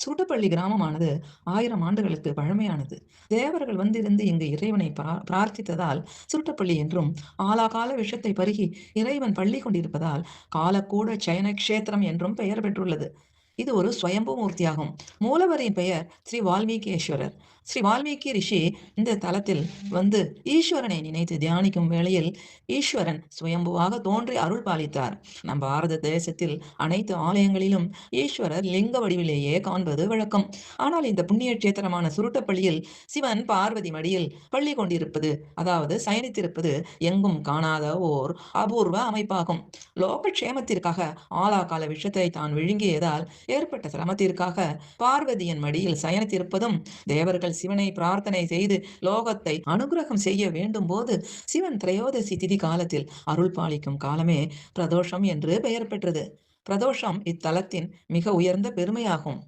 சூட்டப்பள்ளி கிராமமானது ஆயிரம் ஆண்டுகளுக்கு பழமையானது. தேவர்கள் வந்திருந்து இங்கு இறைவனை பிரார்த்தித்ததால் சுருட்டப்பள்ளி என்றும், ஆலாகால விஷத்தை பருகி இறைவன் பள்ளி கொண்டிருப்பதால் காலக்கூட சயனக்ஷேத்திரம் என்றும் பெயர் பெற்றுள்ளது. இது ஒரு சுயம்பு மூர்த்தியாகும். மூலவரின் பெயர் ஸ்ரீ வால்மீகேஸ்வரர். ஸ்ரீ வால்மீகி ரிஷி இந்த தலத்தில் வந்து ஈஸ்வரனை நினைத்து தியானிக்கும் வேளையில் ஈஸ்வரன் சுயம்புவாக தோன்றி அருள் பாலித்தார். நம் பாரத தேசத்தில் அனைத்து ஆலயங்களிலும் ஈஸ்வரர் லிங்க வடிவிலேயே காண்பது வழக்கம். ஆனால் இந்த புண்ணிய கஷேத்திரமான சுருட்டப்பள்ளியில் சிவன் பார்வதி மடியில் பள்ளி கொண்டிருப்பது அதாவது சயனித்திருப்பது எங்கும் காணாத ஓர் அபூர்வ அமைப்பாகும். லோகக்ஷேமத்திற்காக ஆலாகால விஷத்தை தான் விழுங்கியதால் ஏற்பட்ட சிரமத்திற்காக பார்வதியின் மடியில் சயனித்திருப்பதும் தேவர்கள் சிவனை பிரார்த்தனை செய்து லோகத்தை அனுக்கிரகம் செய்ய வேண்டும் போது சிவன் திரையோதசி திதி காலத்தில் அருள் பாலிக்கும் காலமே பிரதோஷம் என்று பெயர் பெற்றது. பிரதோஷம் இத்தலத்தின் மிக உயர்ந்த பெருமையாகும்.